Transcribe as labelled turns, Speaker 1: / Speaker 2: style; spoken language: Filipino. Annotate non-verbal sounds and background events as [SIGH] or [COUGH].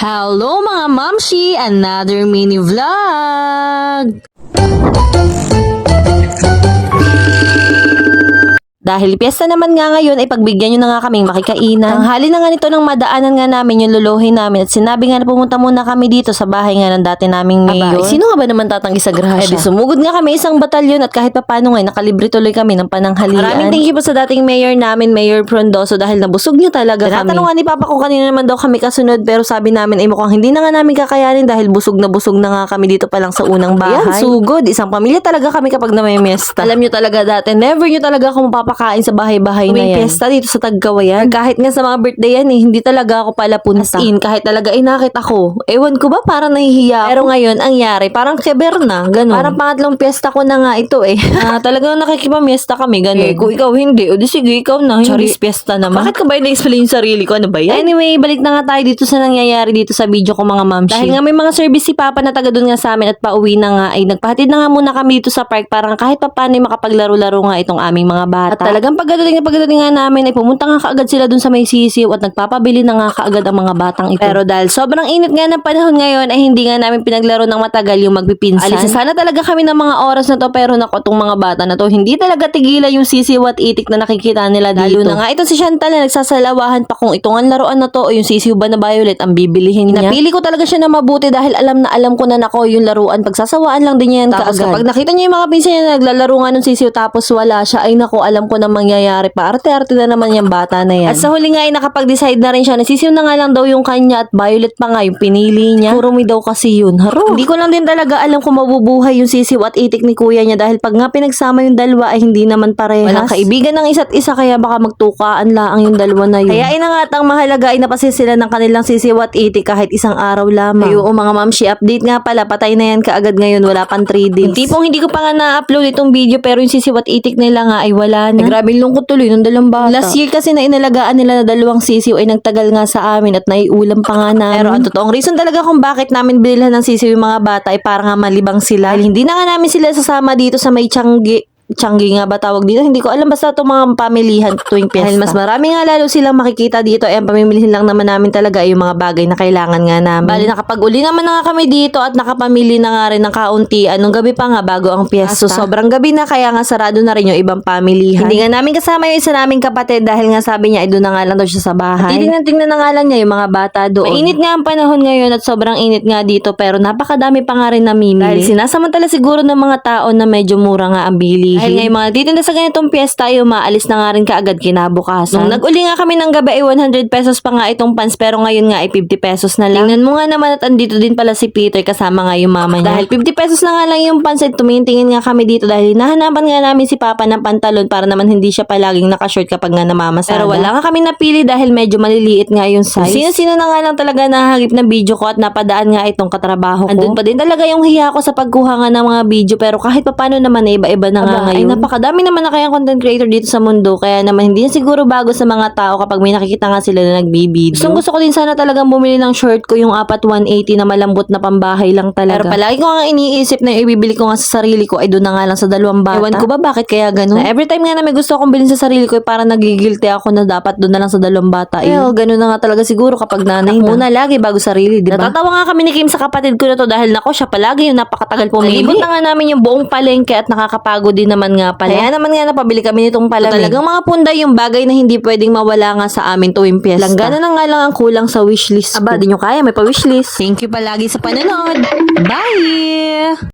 Speaker 1: Hello mga mamshi! Another mini vlog! Dahil piyesta naman nga ngayon ay pagbigyan nyo na nga kaming makikainan. Tanghali na nga nito ng madaanan nga namin yung luluhin namin at sinabi nga na pumunta muna kami dito sa bahay nga ng dati naming mayor. sino nga ba naman tatanggi sa grasya? Eh di sumugod nga kami isang batalyon at kahit papano nga nakalibre tuloy kami ng pananghalian. Maraming thank you po sa dating mayor namin, Mayor Frondoso dahil nabusog niyo talaga kami. Tinatanong ni Papa kung kanina naman daw kami kasunod pero sabi namin ay mukhang hindi na nga namin kakayanin dahil busog na busog na nga kami dito pa lang sa unang bahay. Ayan, sugod. Isang pamilya talaga kami kapag na may miesta. Alam nyo talaga dati, never nyo talaga ako mapapakain sa bahay-bahay na yan. May piyesta dito sa Tagkawayan. Kahit nga sa mga birthday yan eh, hindi talaga ako pala punta. As in, kahit talaga inakit ako. Ewan ko ba, parang nahihiya ako. Pero ngayon, ang yari, parang keber na, ganun. Parang pangatlong piyesta ko na nga ito eh. [LAUGHS] ah, talagang nakikipamiesta kami, ganun. Eh, kung ikaw hindi, o di sige, ikaw na, hindi. Charis piyesta naman. Bakit ka ba na-explain yung sarili ko? Ano ba yan? Anyway, balik na nga tayo dito sa nangyayari dito sa video ko mga mamshi. Dahil nga may mga service si Papa na taga doon nga sa amin at pauwi na nga, ay nagpahatid na nga muna kami dito sa park parang kahit pa paano ay makapaglaro-laro nga itong aming mga bata. At talagang pagdating na pagdating nga namin ay pumunta nga kaagad sila dun sa may sisiw at nagpapabili na nga kaagad ang mga batang ito. Pero dahil sobrang init nga ng panahon ngayon ay hindi nga namin pinaglaro ng matagal yung magpipinsan. Alis sana talaga kami ng mga oras na to pero nako tong mga bata na to hindi talaga tigilan yung sisiw at itik na nakikita nila dito. Lalo na nga ito si Chantal na nagsasalawahan pa kung itong ang laruan na to o yung sisiw ba na violet ang bibilihin niya. Napili ko talaga siya na mabuti dahil alam na alam ko na nako yung laruan pagsasawaan lang din yan Tapos kapag nakita niyo yung mga pinsan niya na naglalaro nga ng sisiw tapos wala siya ay nako alam ko na mangyayari pa arte-arte na naman yung bata na yan. At sa huli nga ay nakapag-decide na rin siya na sisiw na nga lang daw yung kanya at violet pa nga yung pinili niya. Puro mi daw kasi yun. Haro. Hindi ko lang din talaga alam kung mabubuhay yung sisiw at itik ni kuya niya dahil pag nga pinagsama yung dalawa ay hindi naman parehas. Walang kaibigan ng isa't isa kaya baka magtukaan lang yung dalawa na yun. Kaya inangatang mahalaga ay napasin sila ng kanilang sisiw at itik kahit isang araw lamang. Ay oo mga mamshi, update nga pala, patay na yan kaagad ngayon, wala pang 3 days. Yung tipong hindi ko pa nga na-upload itong video pero yung sisiw at itik nila nga ay wala na. Grabe lungkot tuloy ng dalawang bata. Last year kasi na inalagaan nila na dalawang sisiw ay nagtagal nga sa amin at naiulam pa nga namin. Pero ang totoong reason talaga kung bakit namin bilhan ng sisiw yung mga bata ay para nga malibang sila. Dahil hindi na nga namin sila sasama dito sa may Changi Changi nga ba tawag dito? Hindi ko alam basta itong mga pamilihan tuwing piyesta. Dahil mas marami nga lalo silang makikita dito ang pamimilihin lang naman namin talaga yung mga bagay na kailangan nga namin. Bali nakapag uli naman na nga kami dito at nakapamili na nga rin ng kaunti anong gabi pa nga bago ang piyesta. So sobrang gabi na kaya nga sarado na rin yung ibang pamilihan. Hindi nga namin kasama yung isa naming kapatid dahil nga sabi niya ay doon na nga lang daw siya sa bahay. At tingnan na nga lang niya yung mga bata doon. Mainit nga ang panahon ngayon at sobrang init nga dito pero napakadami pa nga rin namimili. Dahil sinasamantala siguro ng mga tao na medyo mura nga ang bilihin. Dahil nga yung mga titinda sa ganitong piyesta ay umaalis na nga rin kaagad kinabukasan. Nung nag-uli nga kami ng gabi ay 100 pesos pa nga itong pants pero ngayon nga ay 50 pesos na lang. Tingnan mo nga naman at andito din pala si Peter kasama nga yung mama niya. Dahil 50 pesos na nga lang yung pants ay tumitingin nga kami dito dahil hinahanapan nga namin si Papa ng pantalon para naman hindi siya palaging nakashort kapag nga namamasada. Pero wala nga kami napili dahil medyo maliliit nga yung size. Sino-sino na nga lang talaga nahagip na video ko at napadaan nga itong katrabaho ko. Andun pa din talaga yung hiya ko sa pagkuha nga ng mga video pero kahit papano naman iba-iba na nga ngayon. Ay napakadami naman na kayang content creator dito sa mundo kaya naman hindi na siguro bago sa mga tao kapag may nakikita nga sila na nagbibideo. Gusto gusto ko din sana talagang bumili ng short ko yung apat 180 na malambot na pambahay lang talaga. Pero palagi ko nga iniisip na yung ibibili ko nga sa sarili ko ay doon na nga lang sa dalawang bata. Ewan ko ba bakit kaya ganun? Na every time nga na may gusto akong bilhin sa sarili ko ay parang nagigilty ako na dapat doon na lang sa dalawang bata. Eh, oh, ganun na nga talaga siguro kapag nanay na. Muna lagi bago sarili, di ba? Natatawa nga kami ni Kim sa kapatid ko na to dahil nako siya palagi yung napakatagal pumili. Nalibot na nga namin yung buong palengke at nakakapagod din naman nga pala. Kaya naman nga napabili kami nitong palamig. talagang mga punday yung bagay na hindi pwedeng mawala nga sa amin tuwing piyesta. Langgana na nga lang ang kulang sa wishlist. Aba, di nyo kaya, may pa-wishlist. Thank you palagi sa panonood. Bye!